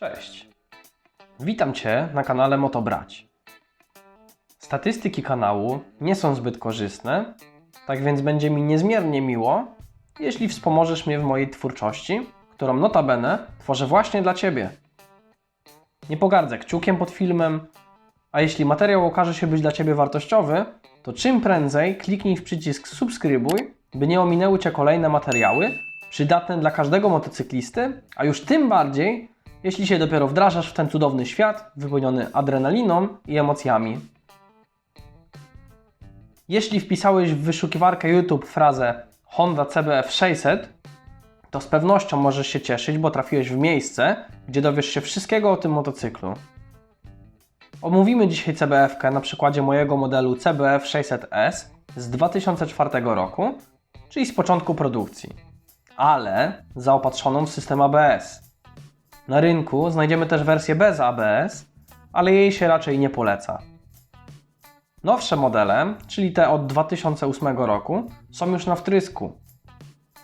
Cześć. Witam Cię na kanale Motobrać. Statystyki kanału nie są zbyt korzystne, tak więc będzie mi niezmiernie miło, jeśli wspomożesz mnie w mojej twórczości, którą notabene tworzę właśnie dla Ciebie. Nie pogardzę kciukiem pod filmem, a jeśli materiał okaże się być dla Ciebie wartościowy, to czym prędzej kliknij w przycisk subskrybuj, by nie ominęły Cię kolejne materiały przydatne dla każdego motocyklisty, a już tym bardziej, jeśli się dopiero wdrażasz w ten cudowny świat wypełniony adrenaliną i emocjami. Jeśli wpisałeś w wyszukiwarkę YouTube frazę Honda CBF 600, to z pewnością możesz się cieszyć, bo trafiłeś w miejsce, gdzie dowiesz się wszystkiego o tym motocyklu. Omówimy dzisiaj CBF na przykładzie mojego modelu CBF 600S z 2004 roku, czyli z początku produkcji, ale zaopatrzoną w system ABS. Na rynku znajdziemy też wersję bez ABS, ale jej się raczej nie poleca. Nowsze modele, czyli te od 2008 roku, są już na wtrysku.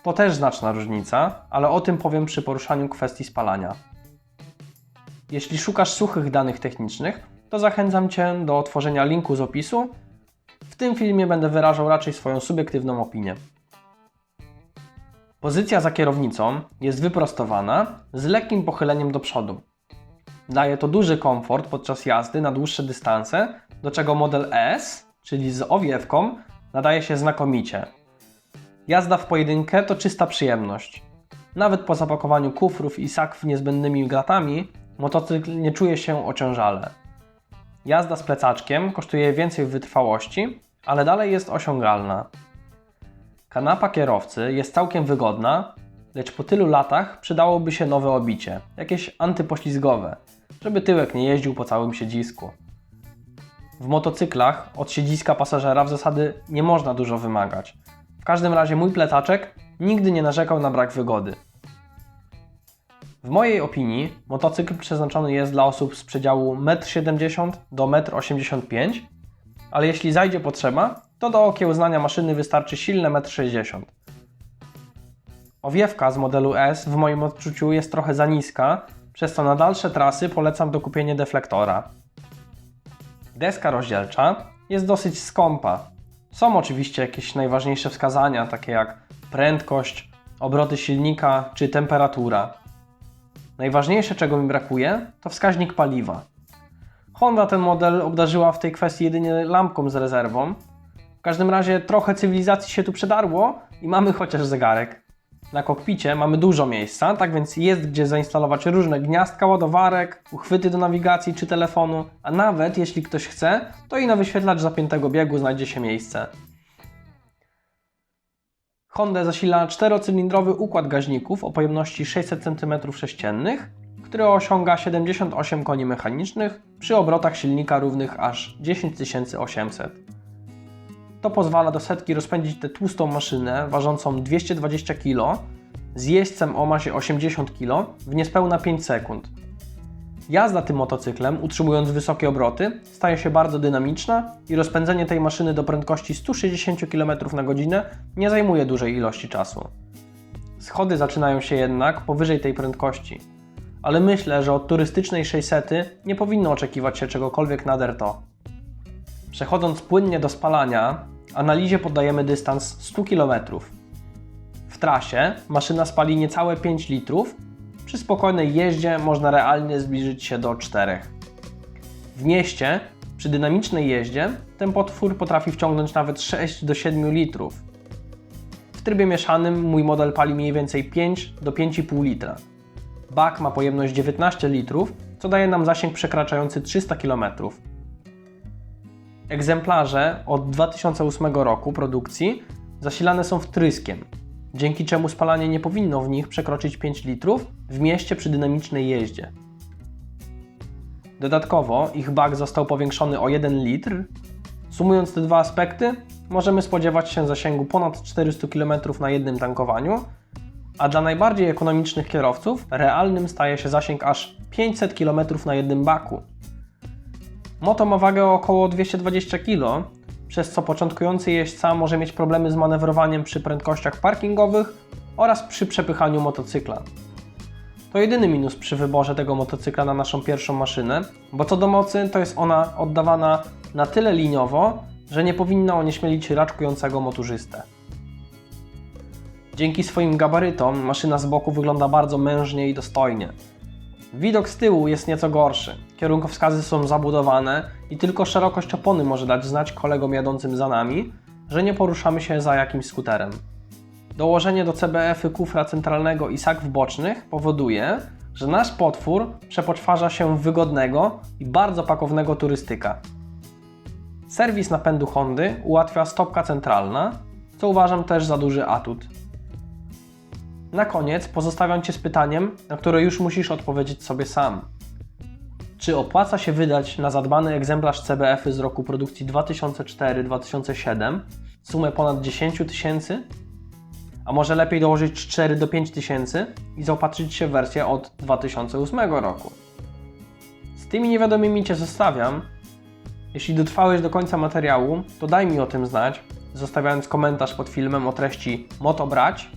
To też znaczna różnica, ale o tym powiem przy poruszaniu kwestii spalania. Jeśli szukasz suchych danych technicznych, to zachęcam Cię do otworzenia linku z opisu. W tym filmie będę wyrażał raczej swoją subiektywną opinię. Pozycja za kierownicą jest wyprostowana z lekkim pochyleniem do przodu. Daje to duży komfort podczas jazdy na dłuższe dystanse, do czego model S, czyli z owiewką, nadaje się znakomicie. Jazda w pojedynkę to czysta przyjemność. Nawet po zapakowaniu kufrów i sakw niezbędnymi gratami, motocykl nie czuje się ociążale. Jazda z plecaczkiem kosztuje więcej wytrwałości, ale dalej jest osiągalna. Kanapa kierowcy jest całkiem wygodna, lecz po tylu latach przydałoby się nowe obicie, jakieś antypoślizgowe, żeby tyłek nie jeździł po całym siedzisku. W motocyklach od siedziska pasażera w zasady nie można dużo wymagać. W każdym razie mój plecaczek nigdy nie narzekał na brak wygody. W mojej opinii motocykl przeznaczony jest dla osób z przedziału 1,70 m do 1,85 m, ale jeśli zajdzie potrzeba, to do okiełznania maszyny wystarczy silne 1,60 m. Owiewka z modelu S w moim odczuciu jest trochę za niska, przez co na dalsze trasy polecam dokupienie deflektora. Deska rozdzielcza jest dosyć skąpa. Są oczywiście jakieś najważniejsze wskazania, takie jak prędkość, obroty silnika czy temperatura. Najważniejsze, czego mi brakuje, to wskaźnik paliwa. Honda ten model obdarzyła w tej kwestii jedynie lampką z rezerwą. W każdym razie trochę cywilizacji się tu przedarło i mamy chociaż zegarek. Na kokpicie mamy dużo miejsca, tak więc jest gdzie zainstalować różne gniazdka ładowarek, uchwyty do nawigacji czy telefonu, a nawet jeśli ktoś chce, to i na wyświetlacz zapiętego biegu znajdzie się miejsce. Honda zasila czterocylindrowy układ gaźników o pojemności 600 cm3, który osiąga 78 koni mechanicznych przy obrotach silnika równych aż 10800. To pozwala do setki rozpędzić tę tłustą maszynę ważącą 220 kg z jeźdźcem o masie 80 kg w niespełna 5 sekund. Jazda tym motocyklem, utrzymując wysokie obroty, staje się bardzo dynamiczna i rozpędzenie tej maszyny do prędkości 160 km na godzinę nie zajmuje dużej ilości czasu. Schody zaczynają się jednak powyżej tej prędkości, ale myślę, że od turystycznej 600 nie powinno oczekiwać się czegokolwiek nader. Przechodząc płynnie do spalania, analizie poddajemy dystans 100 km. W trasie maszyna spali niecałe 5 litrów, przy spokojnej jeździe można realnie zbliżyć się do 4. W mieście, przy dynamicznej jeździe, ten potwór potrafi wciągnąć nawet 6 do 7 litrów. W trybie mieszanym mój model pali mniej więcej 5 do 5,5 litra. Bak ma pojemność 19 litrów, co daje nam zasięg przekraczający 300 km. Egzemplarze od 2008 roku produkcji zasilane są wtryskiem, dzięki czemu spalanie nie powinno w nich przekroczyć 5 litrów w mieście przy dynamicznej jeździe. Dodatkowo ich bak został powiększony o 1 litr. Sumując te dwa aspekty, możemy spodziewać się zasięgu ponad 400 km na jednym tankowaniu, a dla najbardziej ekonomicznych kierowców realnym staje się zasięg aż 500 km na jednym baku. Moto ma wagę około 220 kg, przez co początkujący jeźdźca może mieć problemy z manewrowaniem przy prędkościach parkingowych oraz przy przepychaniu motocykla. To jedyny minus przy wyborze tego motocykla na naszą pierwszą maszynę, bo co do mocy, to jest ona oddawana na tyle liniowo, że nie powinna onieśmielić raczkującego motorzystę. Dzięki swoim gabarytom maszyna z boku wygląda bardzo mężnie i dostojnie. Widok z tyłu jest nieco gorszy. Kierunkowskazy są zabudowane i tylko szerokość opony może dać znać kolegom jadącym za nami, że nie poruszamy się za jakimś skuterem. Dołożenie do CBF-y kufra centralnego i saków bocznych powoduje, że nasz potwór przepoczwarza się w wygodnego i bardzo pakownego turystyka. Serwis napędu Hondy ułatwia stopka centralna, co uważam też za duży atut. Na koniec pozostawiam Cię z pytaniem, na które już musisz odpowiedzieć sobie sam. Czy opłaca się wydać na zadbany egzemplarz CBF-y z roku produkcji 2004-2007 sumę ponad 10 tysięcy? A może lepiej dołożyć 4 do 5 tysięcy i zaopatrzyć się w wersję od 2008 roku? Z tymi niewiadomymi Cię zostawiam. Jeśli dotrwałeś do końca materiału, to daj mi o tym znać, zostawiając komentarz pod filmem o treści Moto brać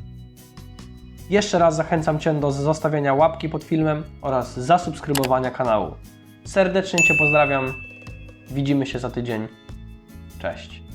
jeszcze raz zachęcam Cię do zostawienia łapki pod filmem oraz zasubskrybowania kanału. Serdecznie Cię pozdrawiam. Widzimy się za tydzień. Cześć.